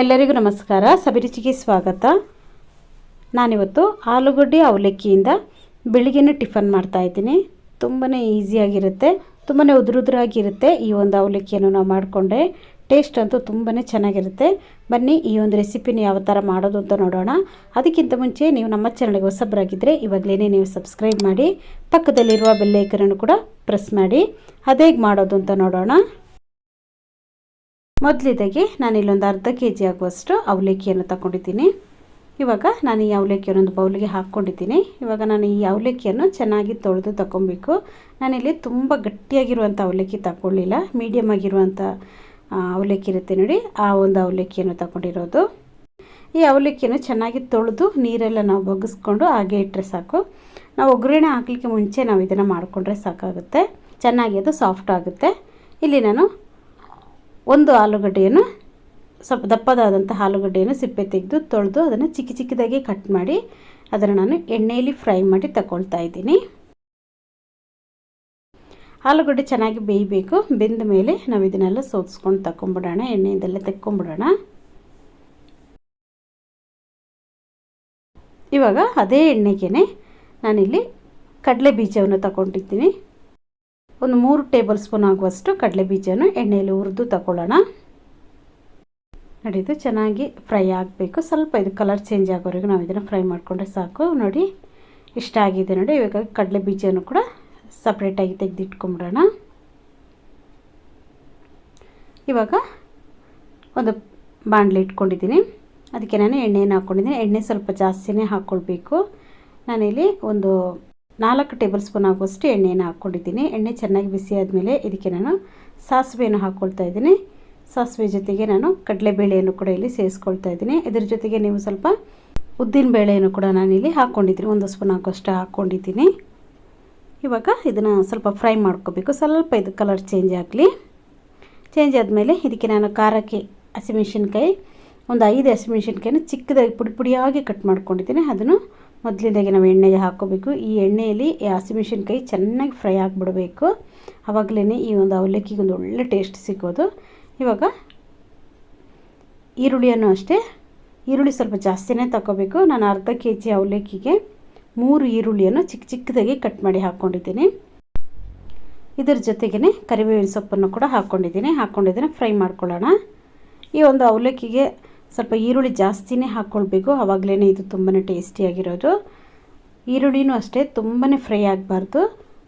ಎಲ್ಲರಿಗೂ ನಮಸ್ಕಾರ. ಸಬಿರುಚಿಗೆ ಸ್ವಾಗತ. ನಾನಿವತ್ತು ಆಲೂಗಡ್ಡೆ ಅವಲಕ್ಕಿಯಿಂದ ಬೆಳಿಗ್ಗೆನೇ ಟಿಫನ್ ಮಾಡ್ತಾ ಇದ್ದೀನಿ. ತುಂಬಾ ಈಸಿಯಾಗಿರುತ್ತೆ ತುಂಬಾ ಉದುರುದ್ರಾಗಿರುತ್ತೆ ಈ ಒಂದು ಅವಲಕ್ಕಿಯನ್ನು ನಾವು ಮಾಡಿಕೊಂಡೆ. ಟೇಸ್ಟ್ ಅಂತೂ ತುಂಬಾ ಚೆನ್ನಾಗಿರುತ್ತೆ. ಬನ್ನಿ ಈ ಒಂದು ರೆಸಿಪಿನ ಯಾವ ಥರ ಮಾಡೋದು ಅಂತ ನೋಡೋಣ. ಅದಕ್ಕಿಂತ ಮುಂಚೆ ನೀವು ನಮ್ಮ ಚಾನಲ್ಗೆ ಹೊಸಬರಾಗಿದ್ದರೆ ಇವಾಗಲೇ ನೀವು ಸಬ್ಸ್ಕ್ರೈಬ್ ಮಾಡಿ, ಪಕ್ಕದಲ್ಲಿರುವ ಬೆಲ್ಲೈಕನನ್ನು ಕೂಡ ಪ್ರೆಸ್ ಮಾಡಿ. ಅದೇಗೆ ಮಾಡೋದು ಅಂತ ನೋಡೋಣ. ಮೊದಲಿದಾಗಿ ನಾನು ಇಲ್ಲೊಂದು ಅರ್ಧ ಕೆ ಜಿ ಆಗುವಷ್ಟು ಅವಲಕ್ಕಿಯನ್ನು ತಗೊಂಡಿದ್ದೀನಿ. ಇವಾಗ ನಾನು ಈ ಅವಲಕ್ಕಿಯನ್ನು ಒಂದು ಬೌಲಿಗೆ ಹಾಕ್ಕೊಂಡಿದ್ದೀನಿ. ಇವಾಗ ನಾನು ಈ ಅವಲಕ್ಕಿಯನ್ನು ಚೆನ್ನಾಗಿ ತೊಳೆದು ತಗೊಬೇಕು. ನಾನಿಲ್ಲಿ ತುಂಬ ಗಟ್ಟಿಯಾಗಿರುವಂಥ ಅವಲಕ್ಕಿ ತಗೊಳ್ಳಿಲ್ಲ. ಮೀಡಿಯಮ್ ಆಗಿರುವಂಥ ಅವಲಕ್ಕಿ ಇರುತ್ತೆ ನೋಡಿ, ಆ ಒಂದು ಅವಲಕ್ಕಿಯನ್ನು ತಗೊಂಡಿರೋದು. ಈ ಅವಲಕ್ಕಿಯನ್ನು ಚೆನ್ನಾಗಿ ತೊಳೆದು ನೀರೆಲ್ಲ ನಾವು ಬಗ್ಗಿಸ್ಕೊಂಡು ಹಾಗೆ ಇಟ್ಟರೆ ಸಾಕು. ನಾವು ಒಗ್ಗರಣೆ ಹಾಕಲಿಕ್ಕೆ ಮುಂಚೆ ನಾವು ಇದನ್ನು ಮಾಡಿಕೊಂಡ್ರೆ ಸಾಕಾಗುತ್ತೆ. ಚೆನ್ನಾಗಿ ಅದು ಸಾಫ್ಟ್ ಆಗುತ್ತೆ. ಇಲ್ಲಿ ನಾನು ಒಂದು ಆಲೂಗಡ್ಡೆಯನ್ನು ಸ್ವಲ್ಪ ದಪ್ಪದಾದಂಥ ಆಲೂಗಡ್ಡೆಯನ್ನು ಸಿಪ್ಪೆ ತೆಗೆದು ತೊಳೆದು ಅದನ್ನು ಚಿಕ್ಕ ಚಿಕ್ಕದಾಗಿ ಕಟ್ ಮಾಡಿ ಅದನ್ನು ನಾನು ಎಣ್ಣೆಯಲ್ಲಿ ಫ್ರೈ ಮಾಡಿ ತಗೊಳ್ತಾ ಇದ್ದೀನಿ. ಆಲೂಗಡ್ಡೆ ಚೆನ್ನಾಗಿ ಬೇಯಬೇಕು. ಬೆಂದ ಮೇಲೆ ನಾವು ಇದನ್ನೆಲ್ಲ ಸೋದಿಸ್ಕೊಂಡು ತಗೊಂಬಿಡೋಣ ಎಣ್ಣೆಯಿಂದೆಲ್ಲ ತೆಕ್ಕೊಂಬಿಡೋಣ. ಇವಾಗ ಅದೇ ಎಣ್ಣೆಗೆ ನಾನಿಲ್ಲಿ ಕಡಲೆ ಬೀಜವನ್ನು ತಗೊಂಡಿದ್ದೀನಿ. ಒಂದು ಮೂರು ಟೇಬಲ್ ಸ್ಪೂನ್ ಆಗುವಷ್ಟು ಕಡಲೆ ಬೀಜನ ಎಣ್ಣೆಯಲ್ಲಿ ಹುರಿದು ತಗೊಳ್ಳೋಣ ನೋಡಿ, ಇದು ಚೆನ್ನಾಗಿ ಫ್ರೈ ಆಗಬೇಕು. ಸ್ವಲ್ಪ ಇದು ಕಲರ್ ಚೇಂಜ್ ಆಗೋವರೆಗೂ ನಾವು ಇದನ್ನು ಫ್ರೈ ಮಾಡಿಕೊಂಡ್ರೆ ಸಾಕು. ನೋಡಿ, ಇಷ್ಟ ಆಗಿದೆ ನೋಡಿ. ಇವಾಗ ಕಡಲೆ ಬೀಜನೂ ಕೂಡ ಸಪ್ರೇಟಾಗಿ ತೆಗೆದಿಟ್ಕೊಂಬಿಡೋಣ. ಇವಾಗ ಒಂದು ಬಾಣಲೆ ಇಟ್ಕೊಂಡಿದ್ದೀನಿ. ಅದಕ್ಕೆ ನಾನು ಎಣ್ಣೆಯನ್ನು ಹಾಕ್ಕೊಂಡಿದ್ದೀನಿ ಎಣ್ಣೆ ಸ್ವಲ್ಪ ಜಾಸ್ತಿನೇ ಹಾಕ್ಕೊಳ್ಬೇಕು ನಾನಿಲ್ಲಿ ಒಂದು ನಾಲ್ಕು ಟೇಬಲ್ ಸ್ಪೂನ್ ಆಗುವಷ್ಟು ಎಣ್ಣೆಯನ್ನು ಹಾಕ್ಕೊಂಡಿದ್ದೀನಿ. ಎಣ್ಣೆ ಚೆನ್ನಾಗಿ ಬಿಸಿ ಆದಮೇಲೆ ಇದಕ್ಕೆ ನಾನು ಸಾಸಿವೆಯನ್ನು ಹಾಕ್ಕೊಳ್ತಾ ಇದ್ದೀನಿ. ಸಾಸಿವೆ ಜೊತೆಗೆ ನಾನು ಕಡಲೆಬೇಳೆಯನ್ನು ಕೂಡ ಇಲ್ಲಿ ಸೇರಿಸ್ಕೊಳ್ತಾ ಇದ್ದೀನಿ. ಇದ್ರ ಜೊತೆಗೆ ನೀವು ಸ್ವಲ್ಪ ಉದ್ದಿನ ಬೇಳೆಯನ್ನು ಕೂಡ ನಾನಿಲ್ಲಿ ಹಾಕ್ಕೊಂಡಿದ್ದೀನಿ ಒಂದು ಸ್ಪೂನ್ ಆಗುವಷ್ಟು ಹಾಕ್ಕೊಂಡಿದ್ದೀನಿ ಇವಾಗ ಇದನ್ನು ಸ್ವಲ್ಪ ಫ್ರೈ ಮಾಡ್ಕೋಬೇಕು. ಸ್ವಲ್ಪ ಇದು ಕಲರ್ ಚೇಂಜ್ ಆಗಲಿ. ಚೇಂಜ್ ಆದಮೇಲೆ ಇದಕ್ಕೆ ನಾನು ಖಾರಕ್ಕೆ ಹಸಿಮೆಣ್ಸಿನ್ಕಾಯಿ ಒಂದು ಐದು ಹಸಿಮೆಣ್ಸಿನ್ಕಾಯಿನ ಚಿಕ್ಕದಾಗಿ ಪುಡಿ ಪುಡಿಯಾಗಿ ಕಟ್ ಮಾಡ್ಕೊಂಡಿದ್ದೀನಿ. ಅದನ್ನು ಮೊದಲಿಂದಾಗಿ ನಾವು ಎಣ್ಣೆಗೆ ಹಾಕೋಬೇಕು ಈ ಎಣ್ಣೆಯಲ್ಲಿ ಹಸಿಮೆಣ್ಸಿನ್ಕಾಯಿ ಚೆನ್ನಾಗಿ ಫ್ರೈ ಆಗಿಬಿಡಬೇಕು. ಆವಾಗಲೇ ಈ ಒಂದು ಅವಲಕ್ಕಿಗೆ ಒಂದು ಒಳ್ಳೆ ಟೇಸ್ಟ್ ಸಿಗೋದು. ಇವಾಗ ಈರುಳ್ಳಿಯನ್ನು ಅಷ್ಟೇ, ಈರುಳ್ಳಿ ಸ್ವಲ್ಪ ಜಾಸ್ತಿನೇ ತಗೋಬೇಕು ನಾನು ಅರ್ಧ ಕೆ ಜಿ ಅವಲಕ್ಕಿಗೆ ಮೂರು ಈರುಳ್ಳಿಯನ್ನು ಚಿಕ್ಕ ಚಿಕ್ಕದಾಗಿ ಕಟ್ ಮಾಡಿ ಹಾಕ್ಕೊಂಡಿದ್ದೀನಿ. ಇದರ ಜೊತೆಗೇ ಕರಿಬೇವಿನ ಸೊಪ್ಪನ್ನು ಕೂಡ ಹಾಕ್ಕೊಂಡಿದ್ದೀನಿ. ಹಾಕ್ಕೊಂಡಿದ್ದೀನಿ ಫ್ರೈ ಮಾಡ್ಕೊಳ್ಳೋಣ. ಈ ಒಂದು ಅವಲಕ್ಕಿಗೆ ಸ್ವಲ್ಪ ಈರುಳ್ಳಿ ಜಾಸ್ತಿನೇ ಹಾಕ್ಕೊಳ್ಬೇಕು. ಆವಾಗಲೇ ಇದು ತುಂಬಾ ಟೇಸ್ಟಿಯಾಗಿರೋದು ಈರುಳ್ಳಿನೂ ಅಷ್ಟೇ ತುಂಬಾ ಫ್ರೈ ಆಗಬಾರ್ದು.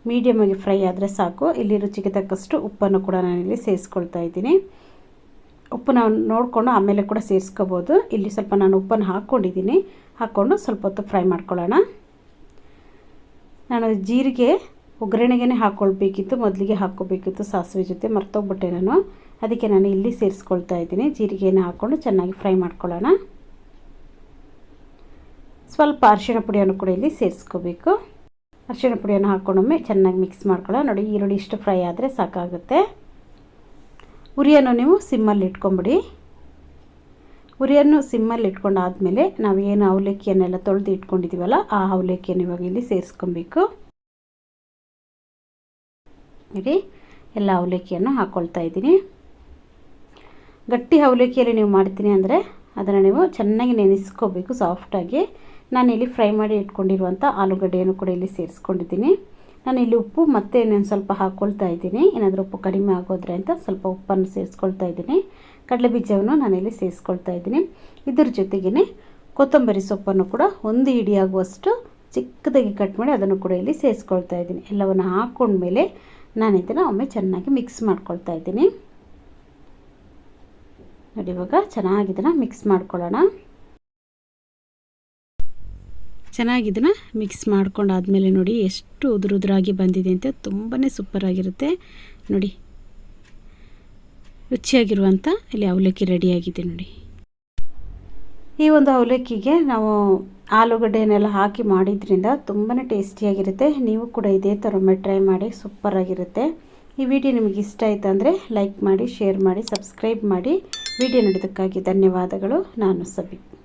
ಮೀಡಿಯಮಾಗಿ ಫ್ರೈ ಆದರೆ ಸಾಕು. ಇಲ್ಲಿ ರುಚಿಗೆ ತಕ್ಕಷ್ಟು ಉಪ್ಪನ್ನು ಕೂಡ ನಾನಿಲ್ಲಿ ಸೇರಿಸ್ಕೊಳ್ತಾ ಇದ್ದೀನಿ. ಉಪ್ಪು ನಾವು ನೋಡಿಕೊಂಡು ಆಮೇಲೆ ಕೂಡ ಸೇರಿಸ್ಕೋಬೋದು. ಇಲ್ಲಿ ಸ್ವಲ್ಪ ನಾನು ಉಪ್ಪನ್ನು ಹಾಕ್ಕೊಂಡಿದ್ದೀನಿ. ಹಾಕ್ಕೊಂಡು ಸ್ವಲ್ಪ ಹೊತ್ತು ಫ್ರೈ ಮಾಡ್ಕೊಳ್ಳೋಣ. ನಾನು ಜೀರಿಗೆ ಒಗ್ಗರಣೆಗೆ ಹಾಕ್ಕೊಳ್ಬೇಕಿತ್ತು. ಮೊದಲಿಗೆ ಹಾಕ್ಕೋಬೇಕಿತ್ತು ಸಾಸಿವೆ ಜೊತೆ, ಮರ್ತೋಗ್ಬಿಟ್ಟೆ ನಾನು. ಅದಕ್ಕೆ ನಾನು ಇಲ್ಲಿ ಸೇರಿಸ್ಕೊಳ್ತಾ ಇದ್ದೀನಿ. ಜೀರಿಗೆಯನ್ನು ಹಾಕ್ಕೊಂಡು ಚೆನ್ನಾಗಿ ಫ್ರೈ ಮಾಡ್ಕೊಳ್ಳೋಣ. ಸ್ವಲ್ಪ ಅರಿಶಿಣ ಪುಡಿಯನ್ನು ಕೂಡ ಇಲ್ಲಿ ಸೇರಿಸ್ಕೋಬೇಕು. ಅರಿಶಿಣ ಪುಡಿಯನ್ನು ಹಾಕ್ಕೊಂಡೊಮ್ಮೆ ಚೆನ್ನಾಗಿ ಮಿಕ್ಸ್ ಮಾಡ್ಕೊಳ್ಳೋಣ. ನೋಡಿ, ಈರುಳ್ಳಿ ಇಷ್ಟು ಫ್ರೈ ಆದರೆ ಸಾಕಾಗುತ್ತೆ. ಉರಿಯನ್ನು ನೀವು ಸಿಮ್ಮಲ್ಲಿ ಇಟ್ಕೊಂಬಿಡಿ. ಉರಿಯನ್ನು ಸಿಮ್ಮಲ್ಲಿ ಇಟ್ಕೊಂಡಾದಮೇಲೆ ನಾವು ಏನು ಅವಲಕ್ಕಿಯನ್ನೆಲ್ಲ ತೊಳೆದು ಇಟ್ಕೊಂಡಿದ್ದೀವಲ್ಲ ಆ ಅವಲಕ್ಕಿಯನ್ನು ಇವಾಗ ಇಲ್ಲಿ ಸೇರಿಸ್ಕೊಬೇಕು. ನೋಡಿ, ಎಲ್ಲ ಅವಲಕ್ಕಿಯನ್ನು ಹಾಕ್ಕೊಳ್ತಾ ಇದ್ದೀನಿ. ಗಟ್ಟಿ ಅವಲಕ್ಕಿಯಲ್ಲಿ ನೀವು ಮಾಡ್ತೀನಿ ಅಂದರೆ ಅದನ್ನು ನೀವು ಚೆನ್ನಾಗಿ ನೆನೆಸ್ಕೋಬೇಕು. ಸಾಫ್ಟಾಗಿ ನಾನು ಇಲ್ಲಿ ಫ್ರೈ ಮಾಡಿ ಇಟ್ಕೊಂಡಿರುವಂಥ ಆಲೂಗಡ್ಡೆಯನ್ನು ಕೂಡ ಇಲ್ಲಿ ಸೇರಿಸ್ಕೊಂಡಿದ್ದೀನಿ. ನಾನು ಇಲ್ಲಿ ಉಪ್ಪು ಮತ್ತೆ ಇನ್ನೊಂದು ಸ್ವಲ್ಪ ಹಾಕ್ಕೊಳ್ತಾ ಇದ್ದೀನಿ. ಏನಾದರೂ ಉಪ್ಪು ಕಡಿಮೆ ಆಗೋದ್ರೆ ಅಂತ ಸ್ವಲ್ಪ ಉಪ್ಪನ್ನು ಸೇರಿಸ್ಕೊಳ್ತಾ ಇದ್ದೀನಿ. ಕಡಲೆ ಬೀಜವನ್ನು ನಾನಿಲ್ಲಿ ಸೇರಿಸ್ಕೊಳ್ತಾ ಇದ್ದೀನಿ. ಇದ್ರ ಜೊತೆಗೇ ಕೊತ್ತಂಬರಿ ಸೊಪ್ಪನ್ನು ಕೂಡ ಒಂದು ಹಿಡಿಯಾಗುವಷ್ಟು ಚಿಕ್ಕದಾಗಿ ಕಟ್ ಮಾಡಿ ಅದನ್ನು ಕೂಡ ಇಲ್ಲಿ ಸೇರಿಸ್ಕೊಳ್ತಾ ಇದ್ದೀನಿ. ಎಲ್ಲವನ್ನು ಹಾಕ್ಕೊಂಡ್ಮೇಲೆ ನಾನು ಇದನ್ನು ಒಮ್ಮೆ ಚೆನ್ನಾಗಿ ಮಿಕ್ಸ್ ಮಾಡ್ಕೊಳ್ತಾ ಇದ್ದೀನಿ. ನೋಡಿ, ಇವಾಗ ಚೆನ್ನಾಗಿ ಇದನ್ನು ಮಿಕ್ಸ್ ಮಾಡ್ಕೊಳ್ಳೋಣ. ಚೆನ್ನಾಗಿ ಮಿಕ್ಸ್ ಮಾಡ್ಕೊಂಡಾದಮೇಲೆ ನೋಡಿ, ಎಷ್ಟು ಉದುರು ಉದುರಾಗಿ ಬಂದಿದೆ ಅಂತ ತುಂಬಾ ಸೂಪರಾಗಿರುತ್ತೆ ನೋಡಿ ರುಚಿಯಾಗಿರುವಂಥ ಇಲ್ಲಿ ಅವಲಕ್ಕಿ ರೆಡಿಯಾಗಿದೆ ನೋಡಿ. ಈ ಒಂದು ಅವಲಕ್ಕಿಗೆ ನಾವು ಆಲೂಗಡ್ಡೆನೆಲ್ಲ ಹಾಕಿ ಮಾಡಿದ್ರಿಂದ ತುಂಬಾ ಟೇಸ್ಟಿಯಾಗಿರುತ್ತೆ ನೀವು ಕೂಡ ಇದೇ ಥರ ಒಮ್ಮೆ ಟ್ರೈ ಮಾಡಿ ಸೂಪರಾಗಿರುತ್ತೆ ಈ ವಿಡಿಯೋ ನಿಮಗೆ ಇಷ್ಟ ಆಯಿತು ಅಂದರೆ ಲೈಕ್ ಮಾಡಿ ಶೇರ್ ಮಾಡಿ ಸಬ್ಸ್ಕ್ರೈಬ್ ಮಾಡಿ. ವಿಡಿಯೋ ನೋಡಿದ್ದಕ್ಕಾಗಿ ಧನ್ಯವಾದಗಳು. ನಾನು ಸಬಿ